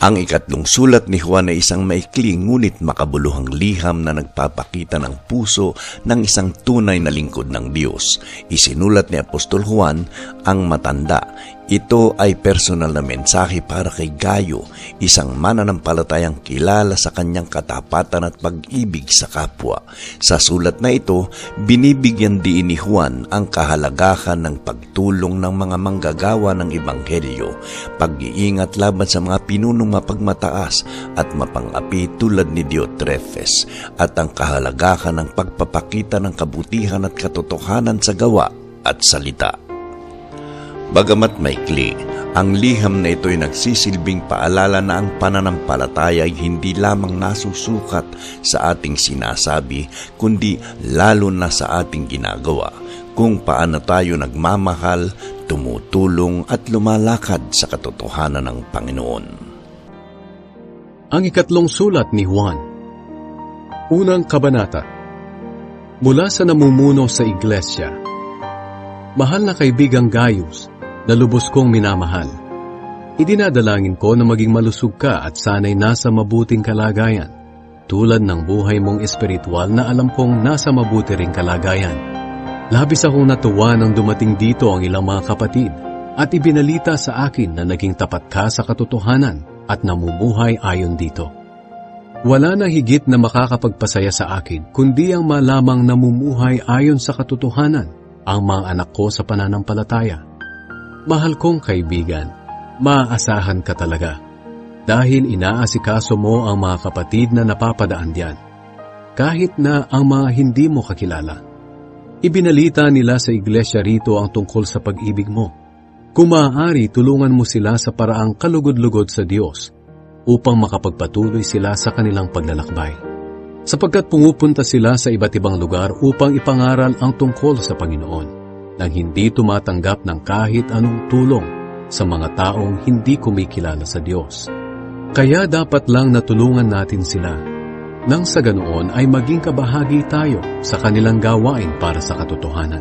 Ang ikatlong sulat ni Juan ay isang maikli ngunit makabuluhang liham na nagpapakita ng puso ng isang tunay na lingkod ng Diyos. Isinulat ni Apostol Juan ang matanda. Ito ay personal na mensahe para kay Gayo, isang mananampalatayang kilala sa kanyang katapatan at pag-ibig sa kapwa. Sa sulat na ito, binibigyan din ni Juan ang kahalagahan ng pagtulong ng mga manggagawa ng Ebanghelyo, pag-iingat laban sa mga pinunong mapagmataas at mapangapi tulad ni Diotrephes, at ang kahalagahan ng pagpapakita ng kabutihan at katotohanan sa gawa at salita. Bagamat maikli, ang liham na ito ay nagsisilbing paalala na ang pananampalataya ay hindi lamang nasusukat sa ating sinasabi, kundi lalo na sa ating ginagawa, kung paano tayo nagmamahal, tumutulong at lumalakad sa katotohanan ng Panginoon. Ang ikatlong sulat ni Juan. Unang kabanata. Mula sa namumuno sa iglesia. Mahal na kaibigang Gaius, na lubos kong minamahal. Idinadalangin ko na maging malusog ka at sana'y nasa mabuting kalagayan, tulad ng buhay mong espiritual na alam kong nasa mabuti ring kalagayan. Labis akong natuwa nang dumating dito ang ilang mga kapatid at ibinalita sa akin na naging tapat ka sa katotohanan at namumuhay ayon dito. Wala na higit na makakapagpasaya sa akin kundi ang malamang namumuhay ayon sa katotohanan ang mga anak ko sa pananampalataya. Mahal kong kaibigan, maaasahan ka talaga dahil inaasikaso mo ang mga kapatid na napapadaan diyan. Kahit na ang mga hindi mo kakilala. Ibinalita nila sa iglesia rito ang tungkol sa pag-ibig mo. Kung maaari, tulungan mo sila sa paraang kalugod-lugod sa Diyos upang makapagpatuloy sila sa kanilang paglalakbay. Sapagkat pumupunta sila sa iba't ibang lugar upang ipangaral ang tungkol sa Panginoon nang hindi tumatanggap ng kahit anong tulong sa mga taong hindi kumikilala sa Diyos. Kaya dapat lang natulungan natin sila nang sa ganoon ay maging kabahagi tayo sa kanilang gawain para sa katotohanan.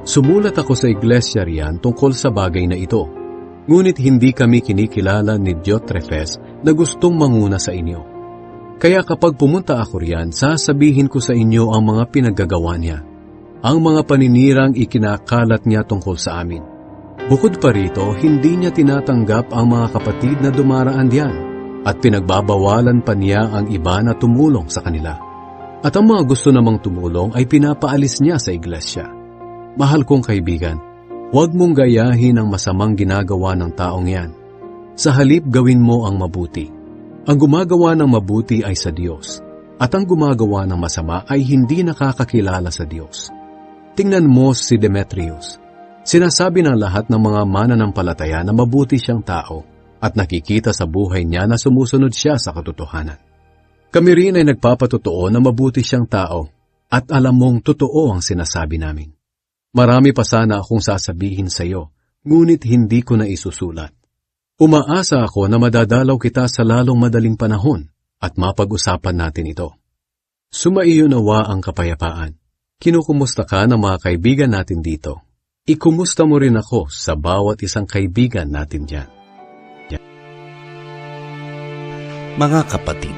Sumulat ako sa iglesia riyan tungkol sa bagay na ito, ngunit hindi kami kinikilala ni Diotrephes na gustong manguna sa inyo. Kaya kapag pumunta ako riyan, sasabihin ko sa inyo ang mga pinaggagawa niya ang mga paninirang ikinakalat niya tungkol sa amin. Bukod pa rito, hindi niya tinatanggap ang mga kapatid na dumaraan diyan at pinagbabawalan pa niya ang iba na tumulong sa kanila. At ang mga gusto namang tumulong ay pinapaalis niya sa iglesia. Mahal kong kaibigan, huwag mong gayahin ang masamang ginagawa ng taong yan. Sa halip gawin mo ang mabuti. Ang gumagawa ng mabuti ay sa Diyos, at ang gumagawa ng masama ay hindi nakakakilala sa Diyos. Tingnan mo si Demetrius. Sinasabi ng lahat ng mga mananampalataya na mabuti siyang tao at nakikita sa buhay niya na sumusunod siya sa katotohanan. Kami rin ay nagpapatotoo na mabuti siyang tao at alam mong totoo ang sinasabi namin. Marami pa sana akong sasabihin sa iyo, ngunit hindi ko na isusulat. Umaasa ako na madadalaw kita sa lalong madaling panahon at mapag-usapan natin ito. Sumaiyo nawa ang kapayapaan Kinukumusta ka ng mga kaibigan natin dito. Ikumusta mo rin ako sa bawat isang kaibigan natin dyan. Mga kapatid,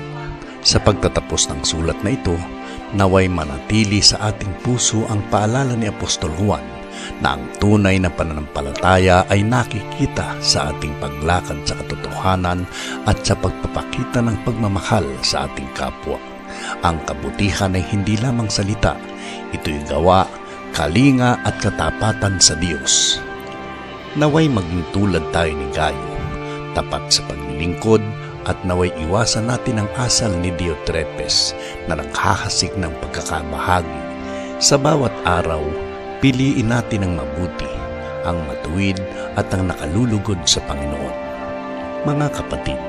sa pagtatapos ng sulat na ito, naway manatili sa ating puso ang paalala ni Apostol Juan na ang tunay na pananampalataya ay nakikita sa ating paglakad sa katotohanan at sa pagpapakita ng pagmamahal sa ating kapwa. Ang kabutihan ay hindi lamang salita, ito'y gawa, kalinga at katapatan sa Diyos. Naway maging tulad tayo ni Gayo, tapat sa paglilingkod at naway iwasan natin ang asal ni Diotrepes na naghahasik ng pagkakamahagi. Sa bawat araw, piliin natin ang mabuti, ang matuwid at ang nakalulugod sa Panginoon. Mga kapatid,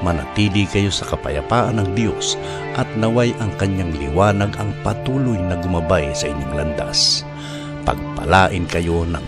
manatili kayo sa kapayapaan ng Diyos at naway ang kanyang liwanag ang patuloy na gumabay sa inyong landas. Pagpalain kayo ng